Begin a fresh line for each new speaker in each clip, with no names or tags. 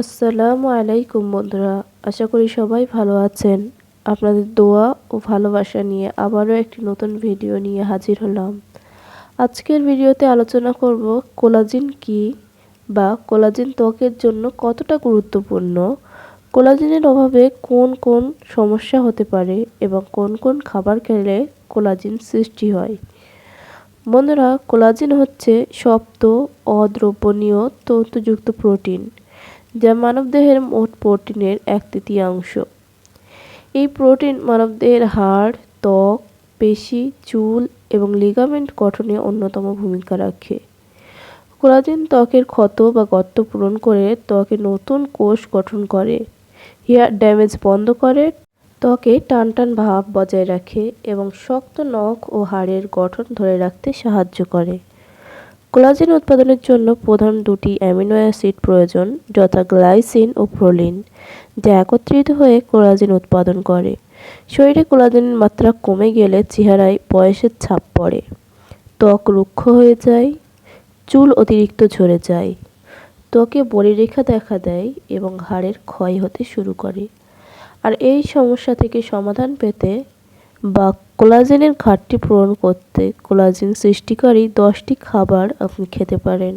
আসসালামু আলাইকুম বন্ধুরা, আশা করি সবাই ভালো আছেন। আপনাদের দোয়া ও ভালোবাসা নিয়ে আবারও একটি নতুন ভিডিও নিয়ে হাজির হলাম। আজকের ভিডিওতে আলোচনা করব কোলাজিন কি বা কোলাজিন ত্বকের জন্য কতটা গুরুত্বপূর্ণ, কোলাজিনের অভাবে কোন কোন সমস্যা হতে পারে এবং কোন কোন খাবার খেলে কোলাজিন সৃষ্টি হয়। বন্ধুরা, কোলাজিন হচ্ছে সপ্ত অদ্রবণীয় তন্তুযুক্ত প্রোটিন। যা মানবদেহের মোট প্রোটিনের এক তৃতীয়াংশ। এই প্রোটিন মানবদেহের হাড়, ত্বক, পেশি, চুল এবং লিগামেন্ট গঠনে অন্যতম ভূমিকা রাখে। কোলাজিন ত্বকের ক্ষত বা গর্ত পূরণ করে ত্বকে নতুন কোষ গঠন করে। হেয়ার ড্যামেজ বন্ধ করে, ত্বকে টান টান ভাব বজায় রাখে এবং শক্ত নখ ও হাড়ের গঠন ধরে রাখতে সাহায্য করে। কোলাজেন উৎপাদনের জন্য প্রধান দুটি অ্যামিনো অ্যাসিড প্রয়োজন, যথা গ্লাইসিন ও প্রোলিন, যা একত্রিত হয়ে কোলাজেন উৎপাদন করে। শরীরে কোলাজেনের মাত্রা কমে গেলে চেহারায় বয়সের ছাপ পড়ে। ত্বক রুক্ষ হয়ে যায়, চুল অতিরিক্ত ঝরে যায়। ত্বকে বলিরেখা দেখা দেয় এবং হাড়ের ক্ষয় হতে শুরু করে। আর এই সমস্যা থেকে সমাধান পেতে বা কোলাজেনের ঘাটতি পূরণ করতে কোলাজেন সৃষ্টিকারী দশটি খাবার আপনি খেতে পারেন।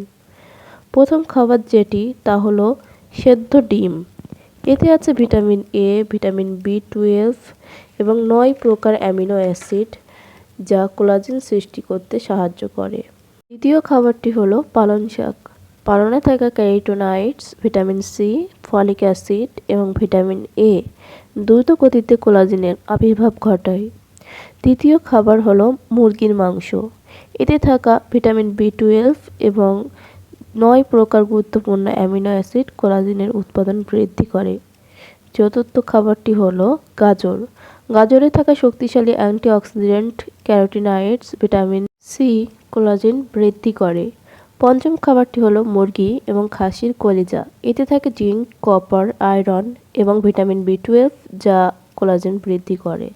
প্রথম খাবার যেটি, তা হলো সেদ্ধ ডিম। এতে আছে vitamin A vitamin B twelve এবং নয় প্রকার অ্যামিনো অ্যাসিড যা কোলাজেন সৃষ্টি করতে সাহায্য করে। দ্বিতীয় খাবারটি হলো পালং শাক। পালনে থাকা carotenoids vitamin C folic acid এবং ভিটামিন এ দ্রুত গতিতে কোলাজিনের আবির্ভাব ঘটায়। তৃতীয় খাবার হলো মুরগির মাংস। এতে থাকা ভিটামিন বি টুয়েলভ এবং নয় প্রকার গুরুত্বপূর্ণ অ্যামিনো অ্যাসিড কোলাজিনের উৎপাদন বৃদ্ধি করে। চতুর্থ খাবারটি হলো গাজর। গাজরে থাকা শক্তিশালী antioxidant carotenoids vitamin C collagen বৃদ্ধি করে। পঞ্চম খাবারটি হলো মুরগি এবং খাসির কলিজা। এতে থাকে জিঙ্ক, কপার, আয়রন এবং ভিটামিন বি টুয়েলভ যা কোলাজেন বৃদ্ধি করে।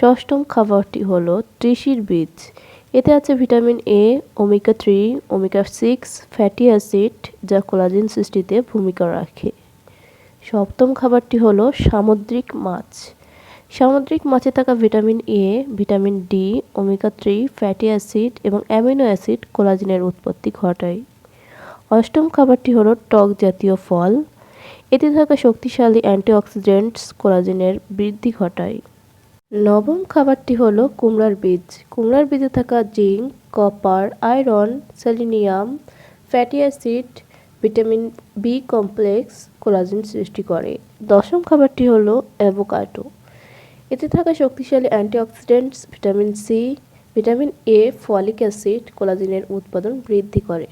ষষ্ঠম খাবারটি হলো ত্রিশির বীজ। এতে আছে vitamin A omega three omega six, fatty acid, যা কোলাজিন সৃষ্টিতে ভূমিকা রাখে। সপ্তম খাবারটি হলো সামুদ্রিক মাছ। সামুদ্রিক মাছে থাকা vitamin A vitamin D omega three, fatty acid এবং অ্যামিনো অ্যাসিড কোলাজিনের উৎপত্তি ঘটায়। অষ্টম খাবারটি হলো টক জাতীয় ফল। এতে থাকা শক্তিশালী অ্যান্টিঅক্সিডেন্টস কোলাজিনের বৃদ্ধি ঘটায়। নবম খাবারটি হলো কুমড়ার বীজ। কুমড়ার বীজে থাকা zinc, copper, iron, selenium, fatty acid, vitamin B complex, collagen সৃষ্টি করে। দশম খাবারটি হলো অ্যাভোকাডো। এতে থাকা শক্তিশালী antioxidants, vitamin C, vitamin A, folic acid, কোলাজিনের উৎপাদন বৃদ্ধি করে।